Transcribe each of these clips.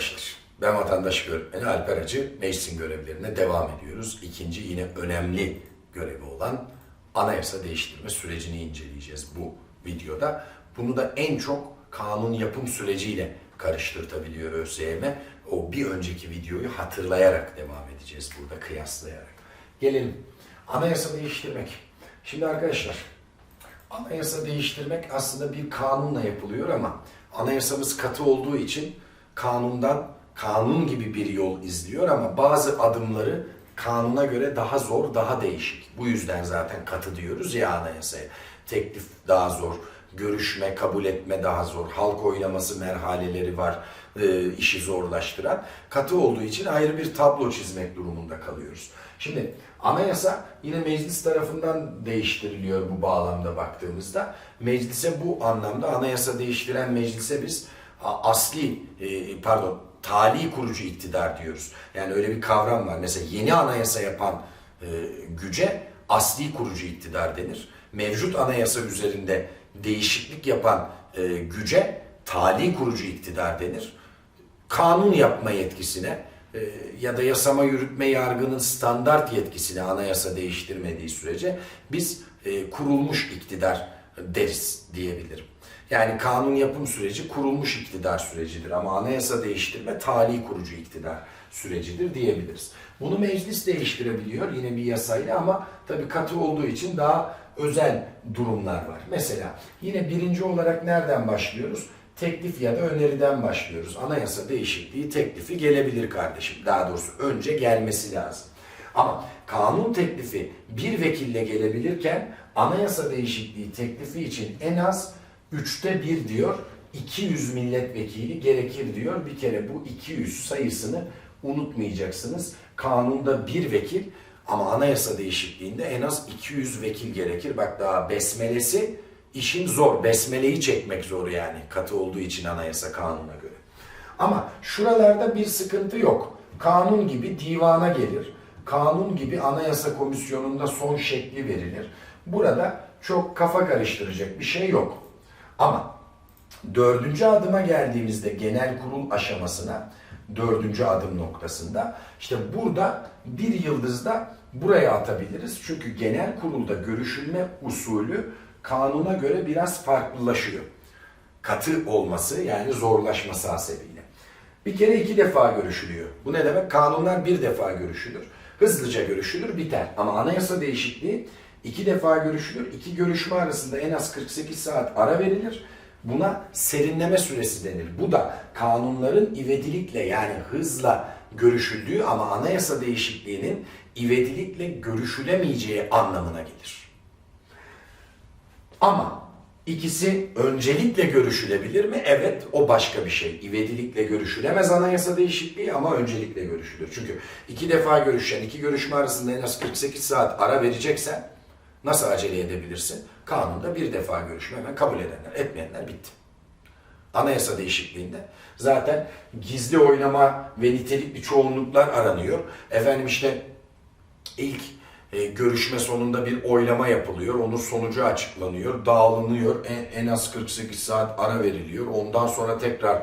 arkadaşlar. Ben vatandaş öğretmeni Alper Hacı meclisin görevlerine devam ediyoruz. İkinci yine önemli görevi olan anayasa değiştirme sürecini inceleyeceğiz bu videoda. Bunu da en çok kanun yapım süreciyle karıştırtabiliyor ÖSYM. O bir önceki videoyu hatırlayarak devam edeceğiz burada kıyaslayarak. Gelelim. Anayasa değiştirmek. Şimdi arkadaşlar Anayasa değiştirmek aslında bir kanunla yapılıyor ama anayasamız katı olduğu için kanundan kanun gibi bir yol izliyor ama bazı adımları kanuna göre daha zor, daha değişik. Bu yüzden zaten katı diyoruz ya anayasaya. Teklif daha zor, görüşme, kabul etme daha zor, halk oylaması merhaleleri var e, işi zorlaştıran. Katı olduğu için ayrı bir tablo çizmek durumunda kalıyoruz. Şimdi anayasa yine meclis tarafından değiştiriliyor bu bağlamda baktığımızda. Meclise bu anlamda anayasa değiştiren meclise biz asli e, pardon tali kurucu iktidar diyoruz. Yani öyle bir kavram var. Mesela yeni anayasa yapan e, güce asli kurucu iktidar denir. Mevcut anayasa üzerinde değişiklik yapan e, güce tali kurucu iktidar denir kanun yapma yetkisine e, ya da yasama yürütme yargının standart yetkisine anayasa değiştirmediği sürece biz e, kurulmuş iktidar deriz diyebilirim. Yani kanun yapım süreci kurulmuş iktidar sürecidir ama anayasa değiştirme tali kurucu iktidar sürecidir diyebiliriz. Bunu meclis değiştirebiliyor yine bir yasayla ama tabii katı olduğu için daha özel durumlar var. Mesela yine birinci olarak nereden başlıyoruz? teklif ya da öneriden başlıyoruz. Anayasa değişikliği teklifi gelebilir kardeşim. Daha doğrusu önce gelmesi lazım. Ama kanun teklifi bir vekille gelebilirken anayasa değişikliği teklifi için en az üçte bir diyor 200 milletvekili gerekir diyor. Bir kere bu 200 sayısını unutmayacaksınız. Kanunda bir vekil ama anayasa değişikliğinde en az 200 vekil gerekir. Bak daha besmelesi işin zor. Besmeleyi çekmek zor yani katı olduğu için anayasa kanuna göre. Ama şuralarda bir sıkıntı yok. Kanun gibi divana gelir. Kanun gibi anayasa komisyonunda son şekli verilir. Burada çok kafa karıştıracak bir şey yok. Ama dördüncü adıma geldiğimizde genel kurul aşamasına dördüncü adım noktasında işte burada bir yıldız da buraya atabiliriz. Çünkü genel kurulda görüşülme usulü kanuna göre biraz farklılaşıyor. Katı olması yani zorlaşması hasebiyle. Bir kere iki defa görüşülüyor. Bu ne demek? Kanunlar bir defa görüşülür. Hızlıca görüşülür, biter. Ama anayasa değişikliği iki defa görüşülür. İki görüşme arasında en az 48 saat ara verilir. Buna serinleme süresi denir. Bu da kanunların ivedilikle yani hızla görüşüldüğü ama anayasa değişikliğinin ivedilikle görüşülemeyeceği anlamına gelir. Ama ikisi öncelikle görüşülebilir mi? Evet, o başka bir şey. İvedilikle görüşülemez anayasa değişikliği ama öncelikle görüşülür. Çünkü iki defa görüşen, iki görüşme arasında en az 48 saat ara vereceksen nasıl acele edebilirsin? Kanunda bir defa görüşme hemen kabul edenler, etmeyenler bitti. Anayasa değişikliğinde zaten gizli oynama ve nitelikli çoğunluklar aranıyor. Efendim işte ilk e, görüşme sonunda bir oylama yapılıyor. Onun sonucu açıklanıyor, dağılınıyor. En, en az 48 saat ara veriliyor. Ondan sonra tekrar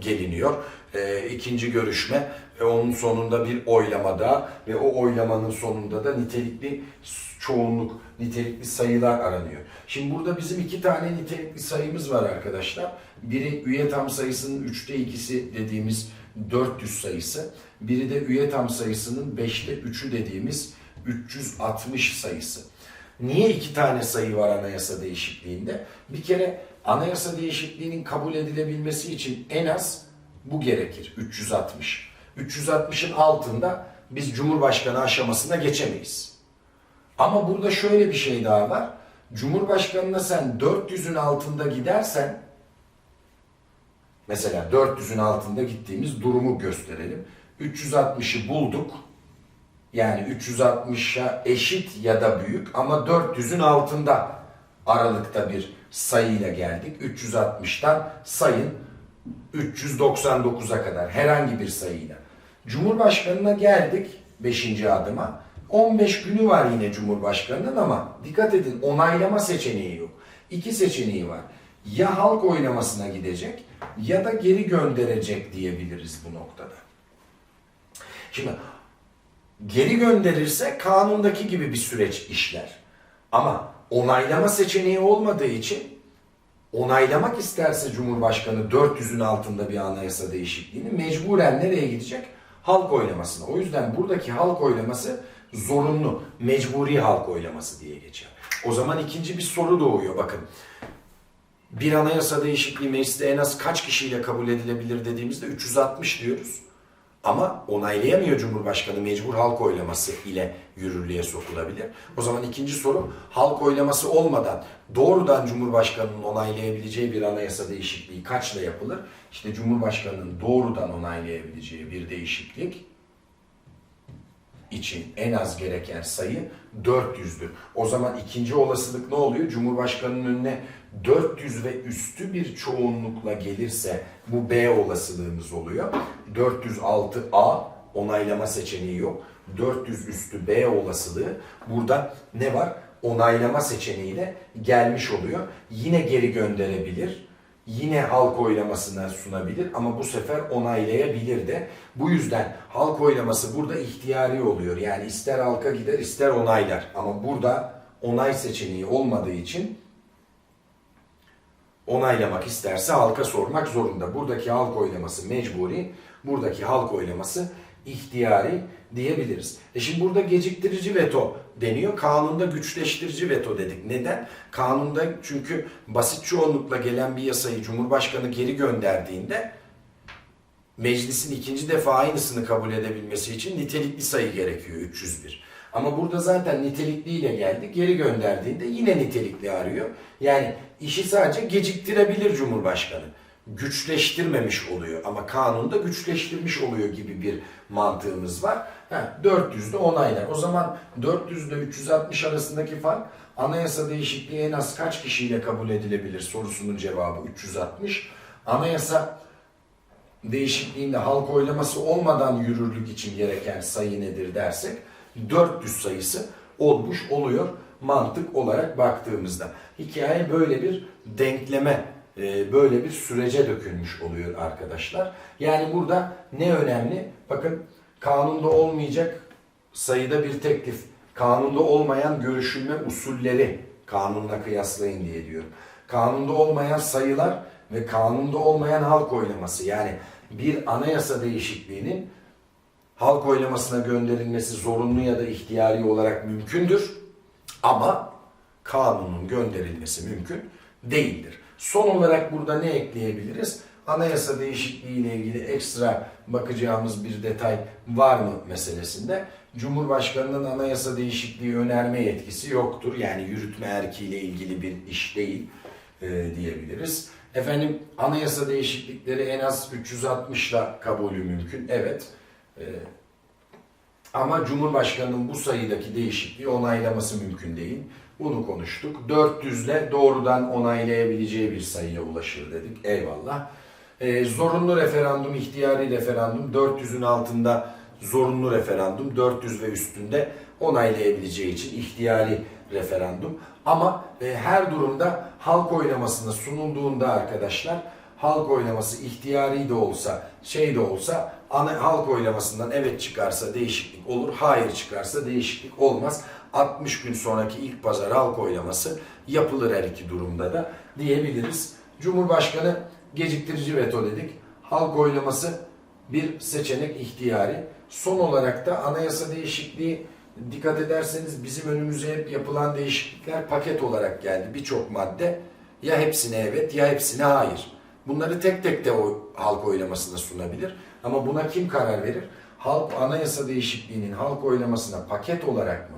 geliniyor. E, ikinci görüşme ve onun sonunda bir oylamada ve o oylamanın sonunda da nitelikli çoğunluk, nitelikli sayılar aranıyor. Şimdi burada bizim iki tane nitelikli sayımız var arkadaşlar. Biri üye tam sayısının üçte ikisi dediğimiz 400 sayısı. Biri de üye tam sayısının beşte üçü dediğimiz 360 sayısı. Niye iki tane sayı var anayasa değişikliğinde? Bir kere anayasa değişikliğinin kabul edilebilmesi için en az bu gerekir. 360. 360'ın altında biz Cumhurbaşkanı aşamasına geçemeyiz. Ama burada şöyle bir şey daha var. Cumhurbaşkanına sen 400'ün altında gidersen mesela 400'ün altında gittiğimiz durumu gösterelim. 360'ı bulduk. Yani 360'a eşit ya da büyük ama 400'ün altında aralıkta bir sayıyla geldik. 360'tan sayın 399'a kadar herhangi bir sayıyla. Cumhurbaşkanına geldik 5. adıma. 15 günü var yine Cumhurbaşkanının ama dikkat edin onaylama seçeneği yok. İki seçeneği var. Ya halk oylamasına gidecek ya da geri gönderecek diyebiliriz bu noktada. Şimdi geri gönderirse kanundaki gibi bir süreç işler. Ama onaylama seçeneği olmadığı için onaylamak isterse Cumhurbaşkanı 400'ün altında bir anayasa değişikliğini mecburen nereye gidecek? Halk oylamasına. O yüzden buradaki halk oylaması zorunlu, mecburi halk oylaması diye geçer. O zaman ikinci bir soru doğuyor bakın. Bir anayasa değişikliği mecliste en az kaç kişiyle kabul edilebilir dediğimizde 360 diyoruz. Ama onaylayamıyor Cumhurbaşkanı mecbur halk oylaması ile yürürlüğe sokulabilir. O zaman ikinci soru halk oylaması olmadan doğrudan Cumhurbaşkanı'nın onaylayabileceği bir anayasa değişikliği kaçla yapılır? İşte Cumhurbaşkanı'nın doğrudan onaylayabileceği bir değişiklik için en az gereken sayı 400'dür. O zaman ikinci olasılık ne oluyor? Cumhurbaşkanının önüne 400 ve üstü bir çoğunlukla gelirse bu B olasılığımız oluyor. 406A onaylama seçeneği yok. 400 üstü B olasılığı burada ne var? Onaylama seçeneğiyle gelmiş oluyor. Yine geri gönderebilir yine halk oylamasına sunabilir ama bu sefer onaylayabilir de. Bu yüzden halk oylaması burada ihtiyari oluyor. Yani ister halka gider ister onaylar. Ama burada onay seçeneği olmadığı için onaylamak isterse halka sormak zorunda. Buradaki halk oylaması mecburi, buradaki halk oylaması ihtiyari diyebiliriz. E şimdi burada geciktirici veto deniyor. Kanunda güçleştirici veto dedik. Neden? Kanunda çünkü basit çoğunlukla gelen bir yasayı Cumhurbaşkanı geri gönderdiğinde meclisin ikinci defa aynısını kabul edebilmesi için nitelikli sayı gerekiyor 301. Ama burada zaten nitelikliyle geldi. Geri gönderdiğinde yine nitelikli arıyor. Yani işi sadece geciktirebilir Cumhurbaşkanı. Güçleştirmemiş oluyor ama kanunda güçleştirmiş oluyor gibi bir mantığımız var. Ha, 400'de onaylar. O zaman 400 ile 360 arasındaki fark anayasa değişikliği en az kaç kişiyle kabul edilebilir sorusunun cevabı 360. Anayasa değişikliğinde halk oylaması olmadan yürürlük için gereken sayı nedir dersek 400 sayısı olmuş oluyor mantık olarak baktığımızda. Hikaye böyle bir denkleme, e, böyle bir sürece dökülmüş oluyor arkadaşlar. Yani burada ne önemli? Bakın kanunda olmayacak sayıda bir teklif, kanunda olmayan görüşülme usulleri kanunla kıyaslayın diye diyorum. Kanunda olmayan sayılar ve kanunda olmayan halk oylaması yani bir anayasa değişikliğinin halk oylamasına gönderilmesi zorunlu ya da ihtiyari olarak mümkündür. Ama kanunun gönderilmesi mümkün değildir. Son olarak burada ne ekleyebiliriz? Anayasa değişikliği ile ilgili ekstra bakacağımız bir detay var mı meselesinde? Cumhurbaşkanının anayasa değişikliği önerme yetkisi yoktur. Yani yürütme erkiyle ilgili bir iş değil e, diyebiliriz. Efendim anayasa değişiklikleri en az 360 ile kabulü mümkün. Evet. E, ama Cumhurbaşkanı'nın bu sayıdaki değişikliği onaylaması mümkün değil. Bunu konuştuk. 400 ile doğrudan onaylayabileceği bir sayıya ulaşır dedik. Eyvallah. Ee, zorunlu referandum, ihtiyari referandum 400'ün altında zorunlu referandum, 400 ve üstünde onaylayabileceği için ihtiyari referandum. Ama e, her durumda halk oylamasına sunulduğunda arkadaşlar halk oylaması ihtiyari de olsa şey de olsa ana halk oylamasından evet çıkarsa değişiklik olur, hayır çıkarsa değişiklik olmaz. 60 gün sonraki ilk pazar halk oylaması yapılır her iki durumda da diyebiliriz. Cumhurbaşkanı geciktirici veto dedik. Halk oylaması bir seçenek ihtiyari. Son olarak da anayasa değişikliği dikkat ederseniz bizim önümüze hep yapılan değişiklikler paket olarak geldi. Birçok madde ya hepsine evet ya hepsine hayır. Bunları tek tek de o halk oylamasına sunabilir. Ama buna kim karar verir? Halk anayasa değişikliğinin halk oylamasına paket olarak mı,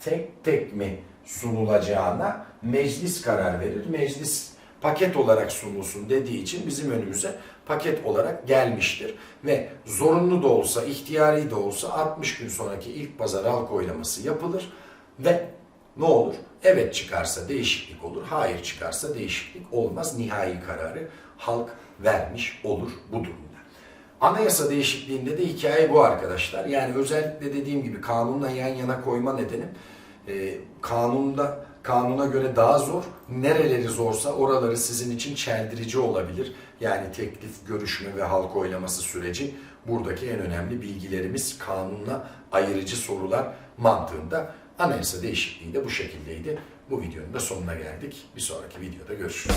tek tek mi sunulacağına meclis karar verir. Meclis paket olarak sunulsun dediği için bizim önümüze paket olarak gelmiştir. Ve zorunlu da olsa, ihtiyari de olsa 60 gün sonraki ilk pazar halk oylaması yapılır ve ne olur? Evet çıkarsa değişiklik olur, hayır çıkarsa değişiklik olmaz. Nihai kararı halk vermiş olur bu durumda. Anayasa değişikliğinde de hikaye bu arkadaşlar. Yani özellikle dediğim gibi kanunla yan yana koyma nedenim e, kanunda kanuna göre daha zor. Nereleri zorsa oraları sizin için çeldirici olabilir. Yani teklif, görüşme ve halk oylaması süreci buradaki en önemli bilgilerimiz kanunla ayırıcı sorular mantığında. Anayasa değişikliği de bu şekildeydi. Bu videonun da sonuna geldik. Bir sonraki videoda görüşürüz.